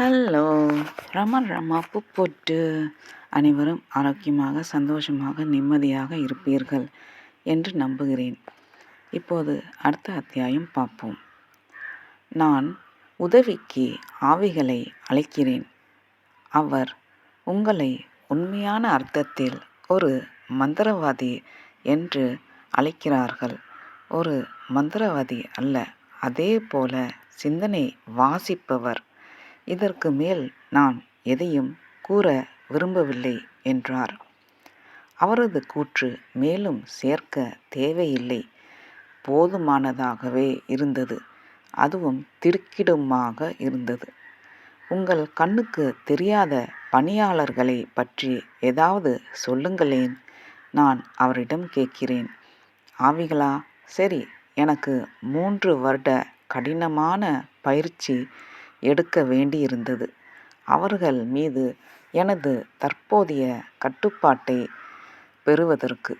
Hello. Raman Rama பொட்டு அனைவரும் ஆரோக்கியமாக சந்தோஷமாக நிம்மதியாக இருப்பீர்கள் என்று நம்புகிறேன். இப்போது அடுத்த அத்தியாயம் பார்ப்போம். நான் உதவிக்கு ஆவிகளை அழைக்கிறேன். அவர் உங்களை உண்மையான அர்த்தத்தில் ஒரு மந்திரவாதி என்று அழைக்கிறார்கள். ஒரு மந்திரவாதி அல்ல அதே போல சிந்தனை வாசிப்பவர். இதற்கு மேல் நான் எதையும் கூற விரும்பவில்லை என்றார். அவரது கூற்று மேலும் சேர்க்க தேவையில்லை. போதுமானதாகவே இருந்தது. அதுவும் திடுக்கிடுமாக இருந்தது. உங்கள் கண்ணுக்கு தெரியாத பணியாளர்களை பற்றி ஏதாவது சொல்லுங்களேன். நான் அவரிடம் கேட்கிறேன். ஆவிகளா? சரி எனக்கு மூன்று வருட கடினமான பயிற்சி எடுக்க வேண்டியிருந்தது. அவர்கள் மீது எனது தற்போதைய கட்டுப்பாட்டை பெறுவதற்கு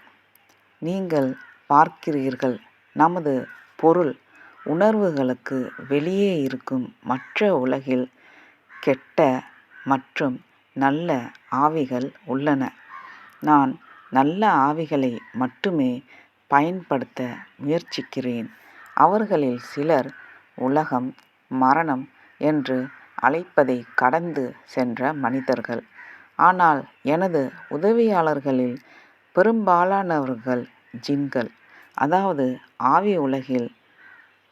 நீங்கள் பார்க்கிறீர்கள் நமது பொருள் உணர்வுகளுக்கு வெளியே இருக்கும் மற்ற உலகில் கெட்ட மற்றும் நல்ல ஆவிகள் உள்ளன. நான் நல்ல ஆவிகளை மட்டுமே பயன்படுத்த முயற்சிக்கிறேன். அவர்களில் சிலர் உலகம் மரணம் என்று அழைப்பதை கடந்து சென்ற மனிதர்கள். ஆனால் எனது உதவியாளர்களில் பெரும்பாலானவர்கள் ஜின்கள் அதாவது ஆவி உலகில்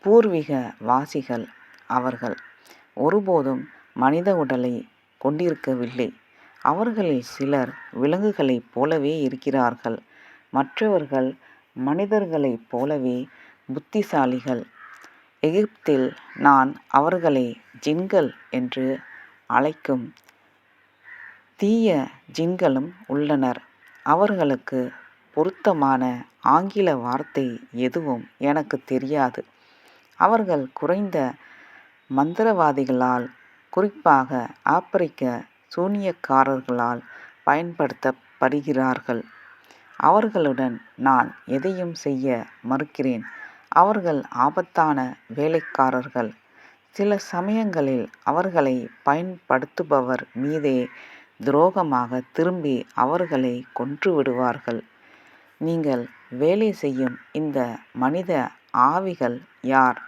பூர்வீக வாசிகள் அவர்கள். ஒருபோதும் மனித உடலை கொண்டிருக்கவில்லை. அவர்களில் சிலர் விலங்குகளைப் போலவே இருக்கிறார்கள். மற்றவர்கள் மனிதர்களைப் போலவே புத்திசாலிகள். எகிப்தில் நான் அவர்களை ஜின்கள் என்று அழைக்கும் தீய ஜின்களும் உள்ளனர். அவர்களுக்கு பொருத்தமான ஆங்கில வார்த்தை எதுவும் எனக்கு தெரியாது. அவர்கள் குறைந்த மந்திரவாதிகளால் குறிப்பாக ஆப்பிரிக்க சூனியக்காரர்களால் பயன்படுத்தப்படுகிறார்கள். அவர்களுடன் நான் எதையும் செய்ய மறுக்கிறேன். அவர்கள் ஆபத்தான வேலைக்காரர்கள். சில சமயங்களில் அவர்களை பயன்படுத்துபவர் மீதே துரோகமாக திரும்பி அவர்களை கொன்று விடுவார்கள். நீங்கள் வேலை செய்யும் இந்த மனித ஆவிகள் யார்?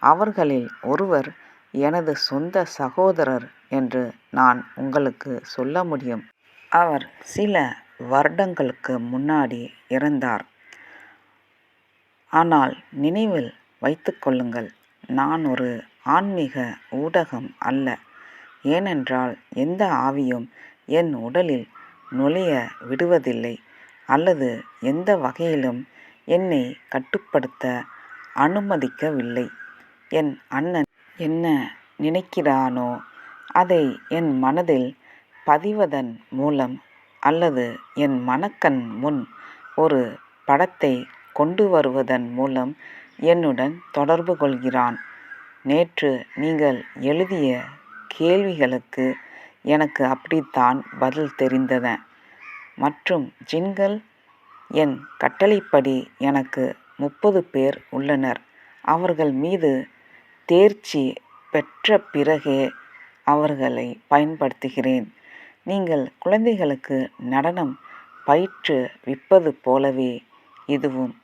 அவர்களில் ஒருவர் எனது சொந்த சகோதரர் என்று நான் உங்களுக்கு சொல்ல முடியும். அவர் சில வருடங்களுக்கு முன்னாடி இறந்தார். ஆனால் நினைவில் வைத்துக்கொள்ளுங்கள் நான் ஒரு ஆன்மீக ஊடகம் அல்ல. ஏனென்றால் எந்த ஆவியும் என் உடலில் நுழைய விடுவதில்லை. அல்லது எந்த வகையிலும் என்னை கட்டுப்படுத்த அனுமதிக்கவில்லை. என் அண்ணன் என்ன நினைக்கிறானோ அதை என் மனதில் பதிவதன் மூலம் அல்லது என் மனக்கண் முன் ஒரு படத்தை கொண்டு வருவதன் மூலம் என்னுடன் தொடர்பு கொள்கிறான். நேற்று நீங்கள் எழுதிய கேள்விகளுக்கு எனக்கு அப்படித்தான் பதில் தெரிந்தன. மற்றும் ஜின்கள் என் கட்டளைப்படி எனக்கு முப்பது பேர் உள்ளனர். அவர்கள் மீது தேர்ச்சி பெற்ற பிறகே அவர்களை பயன்படுத்துகிறேன். நீங்கள் குழந்தைகளுக்கு நடனம் பயிற்று விற்பது போலவே இதுவும்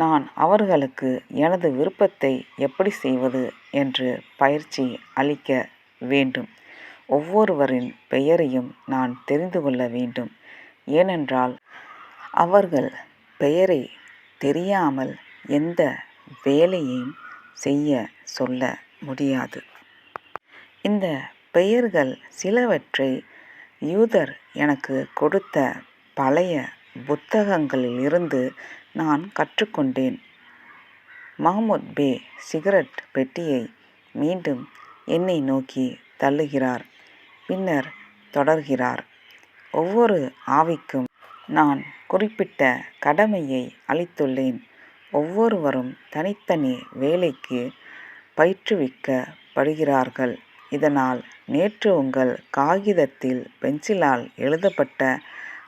நான் அவர்களுக்கு எனது விருப்பத்தை எப்படி செய்வது என்று பயிற்சி அளிக்க வேண்டும். ஒவ்வொருவரின் பெயரையும் நான் தெரிந்து கொள்ள வேண்டும். ஏனென்றால் அவர்கள் பெயரை தெரியாமல் எந்த வேலையையும் செய்ய சொல்ல முடியாது. இந்த பெயர்கள் சிலவற்றை யூதர் எனக்கு கொடுத்த பழைய புத்தகங்களிலிருந்து நான் கற்றுக்கொண்டேன். மஹ்மூத் பே சிகரெட் பெட்டியை மீண்டும் என்னை நோக்கி தள்ளுகிறார். பின்னர் தொடர்கிறார். ஒவ்வொரு ஆவிக்கும் நான் குறிப்பிட்ட கடமையை அளித்துள்ளேன். ஒவ்வொருவரும் தனித்தனி வேலைக்கு பயிற்றுவிக்கப்படுகிறார்கள். இதனால் நேற்று உங்கள் காகிதத்தில் பென்சிலால் எழுதப்பட்ட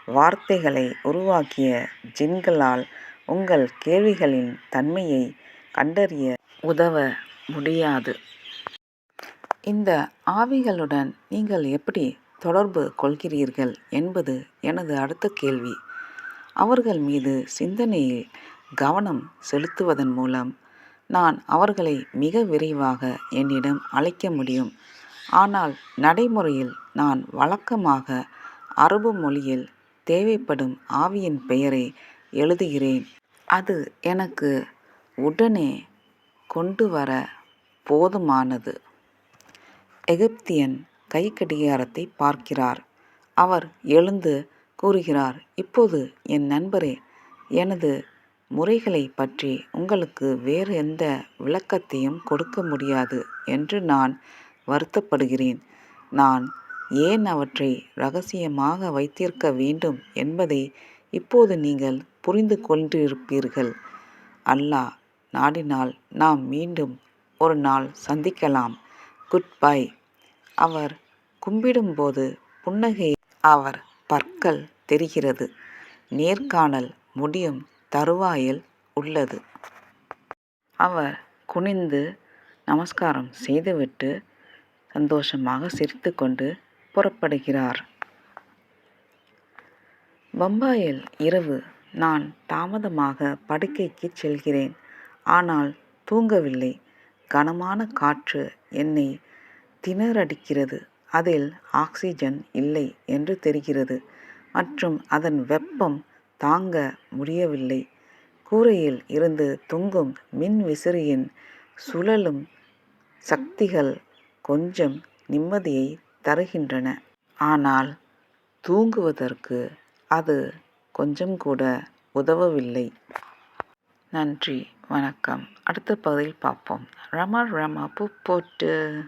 வார்த்தைகளை உருவாக்கிய ஜின்களால் உங்கள் கேள்விகளின் தன்மையை கண்டறிய உதவ முடியாது. இந்த ஆவிகளுடன் நீங்கள் எப்படி தொடர்பு கொள்கிறீர்கள் என்பது எனது அடுத்த கேள்வி. அவர்கள் மீது சிந்தனையில் கவனம் செலுத்துவதன் மூலம் நான் அவர்களை மிக விரைவாக என்னிடம் அழைக்க முடியும். ஆனால் நடைமுறையில் நான் வழக்கமாக அரபு மொழியில் தேவைப்படும் ஆவியின் பெயரை எழுதுகிறேன். அது எனக்கு உடனே கொண்டு வர போதுமானது. எகிப்தியன் கைக்கடிகாரத்தை பார்க்கிறார். அவர் எழுந்து கூறுகிறார் இப்போது என் நண்பரே எனது முறைகளை பற்றி உங்களுக்கு வேறு எந்த விளக்கத்தையும் கொடுக்க முடியாது என்று நான் வருத்தப்படுகிறேன். நான் ஏன் அவற்றை ரகசியமாக வைத்திருக்க வேண்டும் என்பதை இப்போது நீங்கள் புரிந்து கொண்டிருப்பீர்கள் அல்லாஹ் நாடினால் நாம் மீண்டும் ஒரு நாள் சந்திக்கலாம். குட் பை அவர் கும்பிடும்போது புன்னகை அவர் பற்கள் தெரிகிறது. நேர்காணல் முடியும் தருவாயில் உள்ளது. அவர் குனிந்து நமஸ்காரம் செய்துவிட்டு சந்தோஷமாக சிரித்துக்கொண்டு புறப்படுகிறார். பம்பாயில் இரவு நான் தாமதமாக படுக்கைக்கு செல்கிறேன். ஆனால் தூங்கவில்லை. கனமான காற்று என்னை திணறடிக்கிறது. அதில் ஆக்சிஜன் இல்லை என்று தெரிகிறது. மற்றும் அதன் வெப்பம் தாங்க முடியவில்லை. கூரையில் இருந்து தொங்கும் மின் விசிறியின் சுழலும் சக்திகள் கொஞ்சம் நிம்மதியை தருகின்றன. ஆனால் தூங்குவதற்கு அது கொஞ்சம் கூட உதவவில்லை. நன்றி வணக்கம். அடுத்த பகுதியில் பார்ப்போம். ரமா ரமா பூ போட்டு.